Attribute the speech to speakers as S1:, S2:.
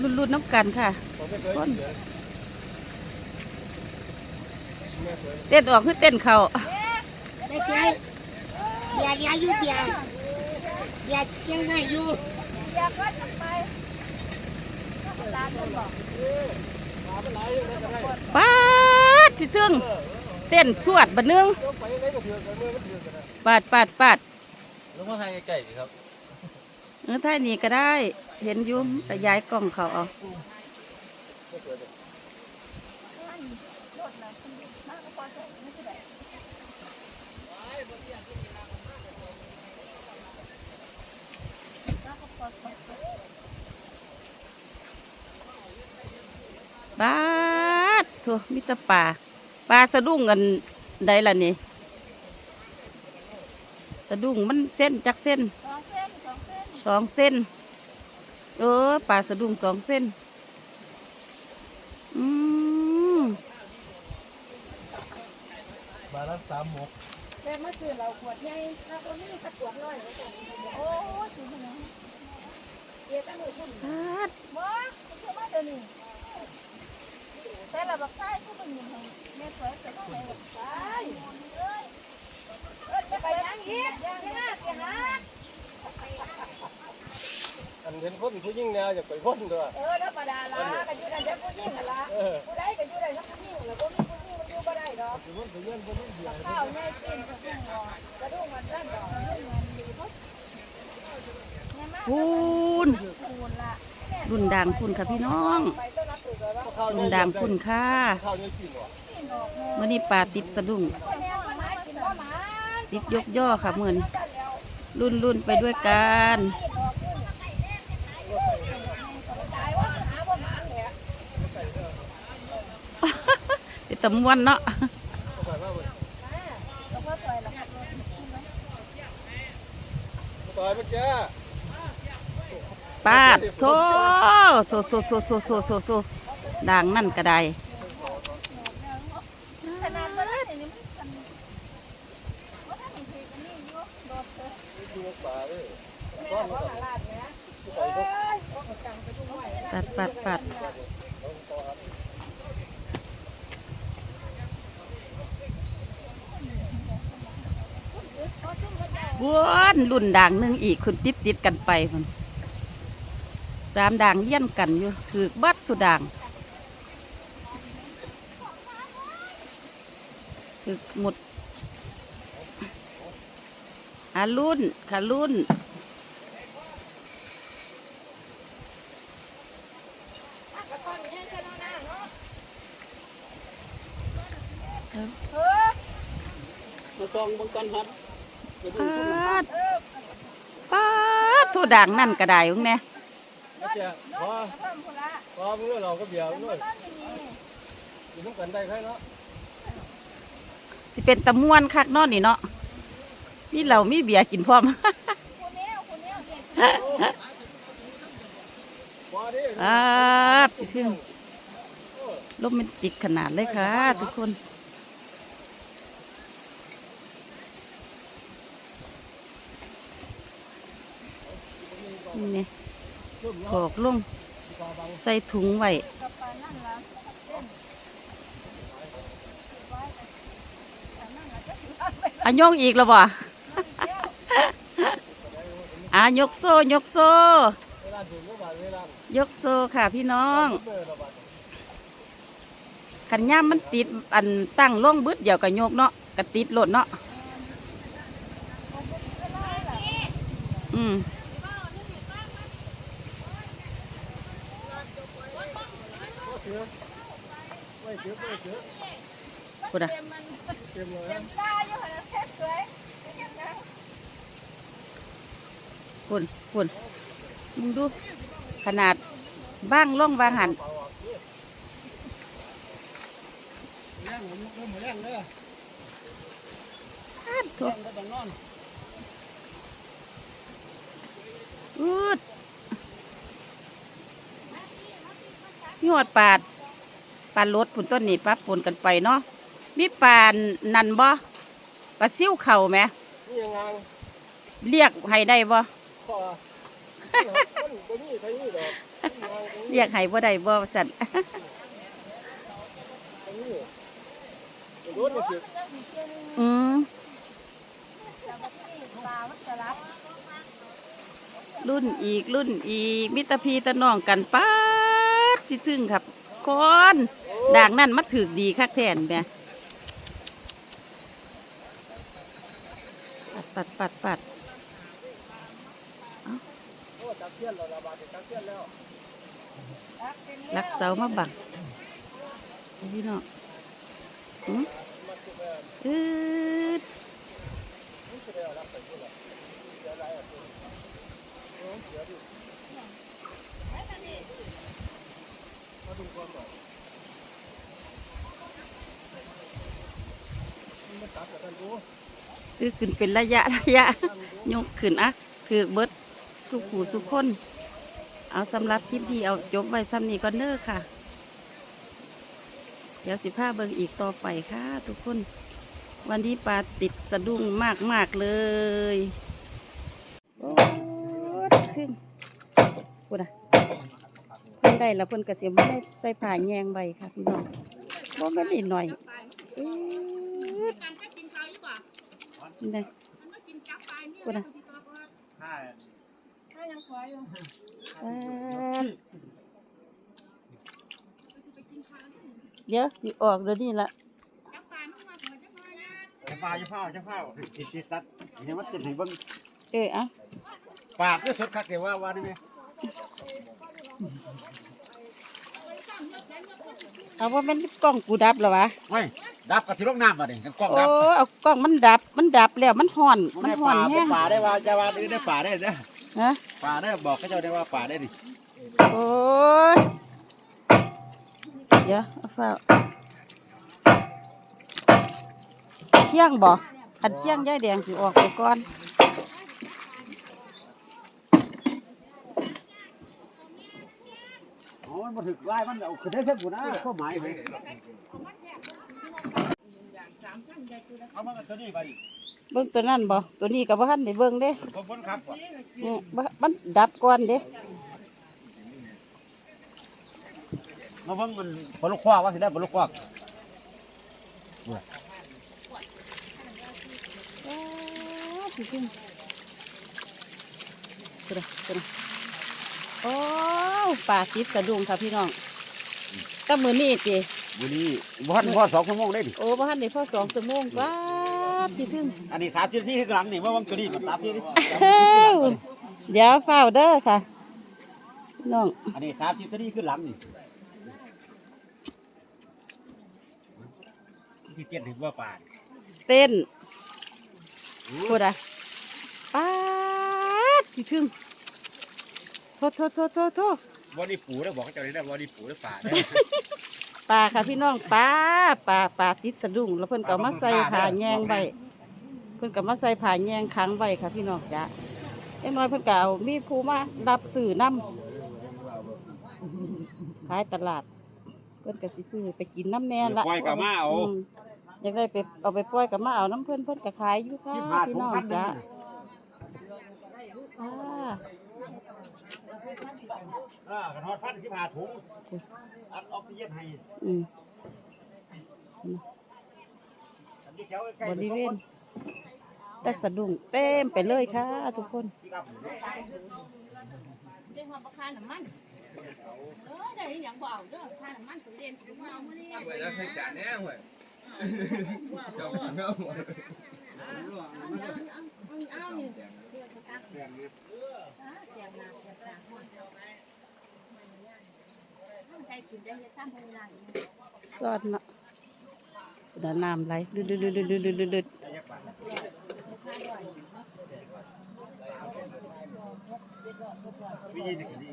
S1: รุ่นๆน้ำกันค่ะ
S2: ค
S1: น
S2: เต้
S1: นออกคือเต้นเขา
S3: ไม่ใช่เบียร์ยาอยู่เบียร์เบียร์เกี่ยงไงอยู่
S1: อย่าก็จะไปตาคน
S2: บอกป้าจิทึงเต้นสวดบันนึง
S1: ปาดปาดปาด
S4: ลงมาทางไกลๆครับ
S1: เออท่านี่ก็ได้ เห็นยุ่แต่ย้ายกล้องเขาเอา
S2: ไม่เถื่อนกัน
S1: ปาดโถมิตรป่าปลาสะดุ้งกันใดล่ะนี่ สะดุ้งมันเส้นจักเส้นสองเส้น เออปลาสะดุ้งสองเส้น อืม
S2: มาแล้วสามหมก
S3: แต่มาซื้อเราขวดใหญ่ถ้าคนนี้ถ้าขวดน้อยโอ้ยซื้อมาเดี๋ยวตั้งหนึ่งคุณ
S1: ปาด
S3: บ่ซื้อมาเดี๋ยวนี้แต่ละบักไส้ก็เป็นยังไงแม่สวยจะต้องไหนบักไส้เอ้ยเอ้ยจะไปยังอีกยังหน้าเสียหา
S2: อัน เห็นคนผู้หญิงแนวอยากไปคนตัว
S3: เออธรรมดาละกันอยู่นั่นจะผู้หญิงละผู้ใดกันอยู่นั่นผู้ยิ่งละก็มีผู้หญิงมันอยู่บ่ได้ดอก
S2: เล
S3: ข้าวแม่กินกยิ่งหอกระดูกมันนั่นดอกเรื่องเงินดีพุทน
S1: รุ่นดังคุณค่ะพี่น้อง
S3: รุ่
S1: นดังคุณค่ะ
S2: วันนี้
S1: ปลาติดสะดุ้งติดยกย่อค่ะเหมือนรุ่นรุ่นไปด้วยกัน
S3: ตะ
S1: มวนเนาะ
S2: ใส่มาเว้ย
S3: แล้วก็ใส่ละ
S2: ต่อยมันแก่
S1: ปาดโถโถโถโถโถโถโถโถด่างนั่นก็ได้
S3: ขนาดบ่ได้นี่มันกันว่าถ้ามีทีกันนี่อยู่โดดเถอะ
S2: ดูป่าเลย
S3: แม่บ่หาลาดแม่เอ้ยโอ้กจังไปดูหน่อย
S1: ปัดปัดปัด วนรุ่นด่างหนึ่งอีกคุณติดติดกันไปคนสามด่างเลี้ยนกันอยู่ถือบัดสุด่างถือหมดอารุ่นขารุ่น
S2: มาซองบังกันครับ
S1: ปาดปาดโทด่างนั่นก็ได้ของแน่
S2: แล้วแกพอ
S3: เพิ่มพุ่นละ
S2: พอมึงเราก็เบียร์ด้วย
S3: ต้นนี้
S2: อยู่น้ำกันได้ใครเนาะ
S1: สิเป็นตะม่วนคักเนอนนี่เนาะมีเหล้ามีเบียร์กินพร้อม
S3: คุณแนวคุณแนวเด็ก
S2: พอดิ
S1: ปาดสิถึงโรแมนติกขนาดเลยค่ะ ทุกคน นี่นี่ถอกลงใส่ถุงไว้
S3: กับปานนั่นละเต้น
S1: อะยกอีกแล้วบ่อะยกโซ่ยกโซ่
S2: เวลาถึงก็บาดเวลาย
S1: กโซ่ค่ะพี่น้อง
S2: เมื่อเราบาด
S1: ขันย่ามมันติดอันตั้งล่องบึดเดี๋ยวก็โยกเนาะก็ติดโหลดเนาะอืม
S3: กูนะคุ
S1: ณคุณมึงดู ขนาดบ้างล่องบางหันท่านทุ
S2: กอื
S1: ดยอดปาด ปลาลดผุนต้นนี่ปั๊บปนกันไปเนาะมีปลานันบ่ปลาซิ่วเข่าไหม
S2: นี่ยังไง
S1: เรียกให้ได้บ่
S2: พอมันบ่มีใครนี่ดอก
S1: เรียกให้บ่ได้บ่สั่น
S2: ตรงนี้โดนเนี่ยคือ
S1: อืม
S3: ปลามันจะรับ
S1: รุ่นอีกรุ่นอีกมิตรพีตะน้องกันป๊าดจิถึงครับคอน ด่างนั่นมาถือดีคักแทนแม่ปัดปัดปัดปัด
S2: รักเทียนแล้ว
S3: รับเป็น
S1: ลักเสามาบังพี่น้องหืมอืด
S2: นี่สิได้เอารับไปพุ่นล่ะเสียหลายอะพุ่นเอยดิมาดูก่อนก่อนมันมา ตัดกันดู
S1: คือขึ้นเป็นระยะระยะยกขึ้นอะถือเบิดทุกหูสุกคน เอาสำหรับคลิปนี้เอาจบไว้ซ้ำนี้ก่อนเด้อค่ะ เดี๋ยวสิพาเบิงอีกต่อไปค่ะ ทุกคน วันนี้ปลาติดสะดุ้งมากมากเลยโอ้ขึ้นพูดอะเพิ่นได้แล้วเพิ่นกระเสียไม่ได้ใส่ผ้าแยงใบค่ะพี่น้องบ่แม่นนิดหน่อย อื้อนี่ได้พูดอะ
S3: ถ้ายังคอยอยู่
S1: อ่าเดี๋ยวสิออกเดี๋ยวนี้ละ
S5: จะพาจะพาจะพาติดติดตัดเห็นมันติดให้เบิ่ง
S1: เออเอะ
S5: ปากด้วยสดคักเดี๋ยวว่าว่าได้ไหม
S1: เอาว่ามันกล้องกูดับแล้ววะ
S5: ไม่ ดับกับสิลงน้ำมาดิกันกล้อง
S1: โอ้
S5: ดับ
S1: เอากล้องมันดับ มันดับแล้ว มันห่อน
S5: มัน
S1: มัน
S5: ได้
S1: ห่อ
S5: ป่าน
S1: แห้ง
S5: ป่าได้ว่าจะว่าได้ได้ป่าได้เด้อ
S1: ฮะ
S5: ป่าได้บอกเขาเจ้าได้ว่าป่าได้ดิ
S1: โอ้ยเดี๋ยวเอาฝ้าเที่ยงบ่ขันเที่ยงยายแดงสิออกไปก่อน
S5: โอ้ยมันถึกไล่มันเอาคือได้เพิ่มกูนะข้อหมายเลย เอามากันตัวนี้ไป
S1: เบิ่งตัวนั้นบ่ตัวนี้ก็บ่ทันได้เบิ่งเด้
S5: บนบนครับก่อน
S1: นี่บ่มันดับก่อนเด้
S5: มาเบิ่งมันบนลูกคว้าว่าสิได้บนลูกคว้า
S1: อ้าวสิขึ้นกระกระโอ้ป่าติดสะดุ้งค่ะพี่น้องแตั้มือนี่ติ
S5: วันนี้บ้านพ่อสองชั่วโมงได้ดิ
S1: โอ้บ้านนี่พอสองชั่วโมงว้าบสิถึง
S5: อันนี้สามสิบที่ข้างหลังนี่มาเบิ่งตัวนี้มันสามสิบนี่
S1: เฮ้วเดี๋ยวเฝ้าเด้อค่ะพี่น้อง
S5: อันนี้สามสิบตัวนี้ขึ้นหลังนี่ที่เจ็ดถึงว่าป่า
S1: เต้นพูดอะป้าดสิถึงโทษโทษโทษโทษโทษ
S5: วอดี้ปูแล้วบอกเขาเจ้าได้วอดี้ปูแล้วป่าได้
S1: ปลาค่ะพี่น้องปลาปลาปลาติดสะดุ้งแล้วเพิ่นก็เอามาใส่ผ้าแยงไว้เพิ่นก็มาใส่ผ้าแยงค้างไว้ค่ะพี่น้องจ้ะเล็กน้อยเพิ่นก็เอามีผู้มารับซื้อนํขายตลาด เพิ่นก็สิซื้อไปกินน้ำแน่ละ
S5: ปล่อยกับมาเอา
S1: มอยากได้ไปเอาไปปล่อยกับมาเอาน้ำเพิ่นเพิ่นก็ขายอยู่ค่ะ
S5: ที่มา
S1: พี่
S5: ถุง
S1: น้อง
S5: พัน
S1: จ้ะ
S5: นะ
S1: อ่า
S5: อ่ากันฮอดพันที่มาถุงอัดออกซิเจนให้
S1: อืม
S5: อันนี้แถวใกล้
S1: บ
S5: ๆ
S1: ริเวณแต่สะดุ้งเต็มไปเลยค่ะ ทุกคน
S5: ที่ครับ
S3: เรียกว่าราคาน้ำมันเออได้อหย่างบ่เอาเด้อค่าน้ำมันตัวเด่นผมเอามื้อนี้
S4: ไว้แล้วใช้จานแน่เว้ยเจ้ากินไม่เอาหมด
S3: เอานี่เดี๋ยวจะตักเสียงนะเสียงนะเสียงนะห้องใจกินได้เฮ็ดซ้ำเวลา
S1: ซอ ดเนาะดาน้ำไหลดึดดึดดึดดึดดึดดึดดึด
S5: วิธีนี้ก็ดี